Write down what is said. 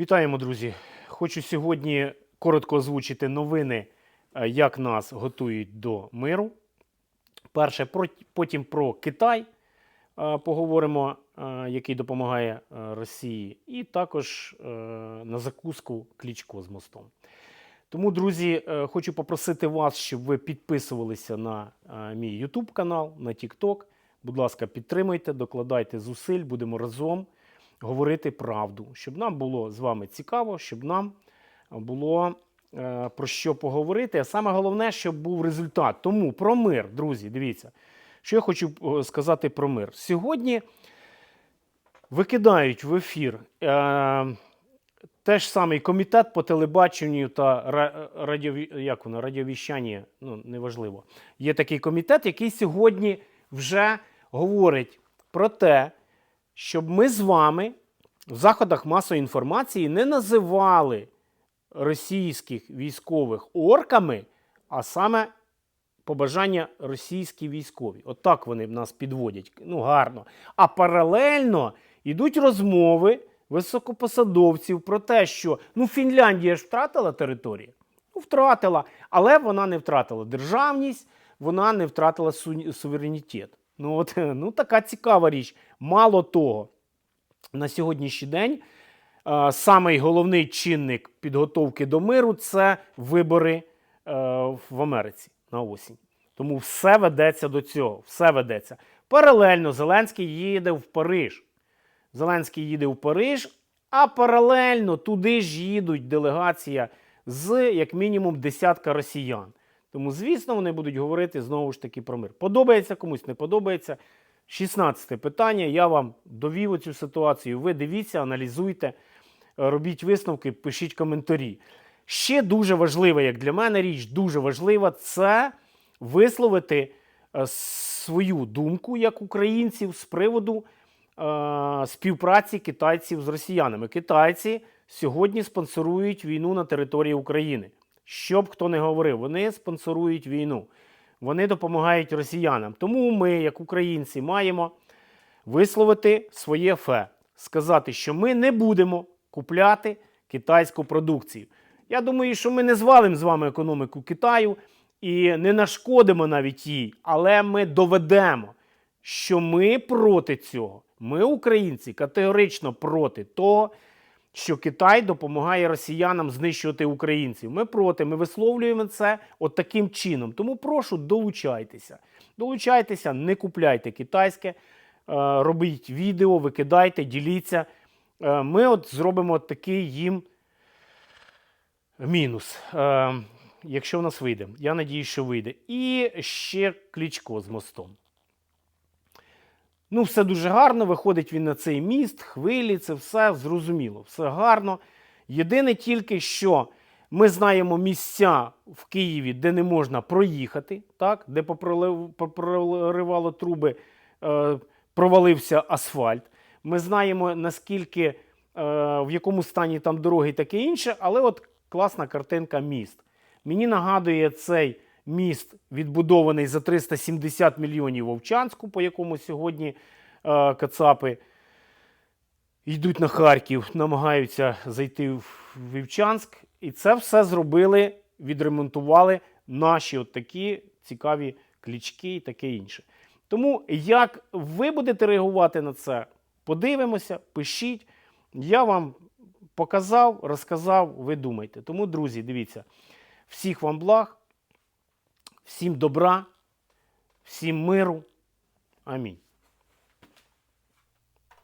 Вітаємо, друзі! Хочу сьогодні коротко озвучити новини, е, як нас готують до миру. Перше, потім про Китай е, поговоримо, е, який допомагає Росії, і також на закуску Клічко з мостом. Тому, друзі, хочу попросити вас, щоб ви підписувалися на мій YouTube канал, на TikTok. Будь ласка, підтримуйте, докладайте зусиль, будемо разом говорити правду, щоб нам було з вами цікаво, щоб нам було е, про що поговорити. А саме головне, щоб був результат. Тому про мир, друзі, дивіться, що я хочу е, сказати про мир. Сьогодні викидають в ефір. Е, теж самий комітет по телебаченню та ра- радіові... як воно, радіовіщання, ну неважливо. Є такий комітет, який сьогодні вже говорить про те, щоб ми з вами в заходах масової інформації не називали російських військових орками, а саме побажання російські військові. От вони нас підводять. Ну, гарно. А паралельно йдуть розмови високопосадовців про те, що ну, Фінляндія ж втратила територію. Ну, втратила, але вона не втратила державність, вона не втратила су- суверенітет. Ну, от, ну, така цікава річ. Мало того, на сьогоднішній день е, самий головний чинник підготовки до миру це вибори е, в Америці на осінь. Тому все ведеться до цього. Все ведеться. Паралельно Зеленський їде в Париж. Зеленський їде в Париж, а паралельно туди ж їдуть делегація з як мінімум десятка росіян. Тому, звісно, вони будуть говорити знову ж таки про мир. Подобається комусь, не подобається. 16 питання. Я вам довів цю ситуацію. Ви дивіться, аналізуйте, робіть висновки, пишіть коментарі. Ще дуже важлива, як для мене річ, дуже важлива це висловити е, свою думку як українців з приводу е, співпраці китайців з росіянами. Китайці сьогодні спонсорують війну на території України. Що б хто не говорив, вони спонсорують війну. Вони допомагають росіянам. Тому ми, як українці, маємо висловити своє фе, сказати, що ми не будемо купляти китайську продукцію. Я думаю, що ми не звалимо з вами економіку Китаю і не нашкодимо навіть їй, але ми доведемо, що ми проти цього. Ми, українці, категорично проти того, що Китай допомагає росіянам знищувати українців. Ми проти, ми висловлюємо це от таким чином. Тому прошу, долучайтеся. Долучайтеся, не купляйте китайське, е, робіть відео, викидайте, діліться. Е, Ми от зробимо такий їм мінус. Е, Якщо в нас вийде, я надію, що вийде. І ще клічко з мостом. Ну, все дуже гарно. Виходить він на цей міст, хвилі, це все зрозуміло, все гарно. Єдине тільки, що ми знаємо місця в Києві, де не можна проїхати, так? де попроривало труби, е, провалився асфальт. Ми знаємо, наскільки е, в якому стані там дороги і таке інше, але от класна картинка міст. Мені нагадує цей міст, відбудований за 370 мільйонів в Овчанську, по якому сьогодні е, Кацапи йдуть на Харків, намагаються зайти в Вівчанськ. І це все зробили, відремонтували наші от такі цікаві клічки і таке інше. Тому як ви будете реагувати на це, подивимося, пишіть. Я вам показав, розказав, ви думайте. Тому, друзі, дивіться, всіх вам благ, всім добра, всім миру. Амінь.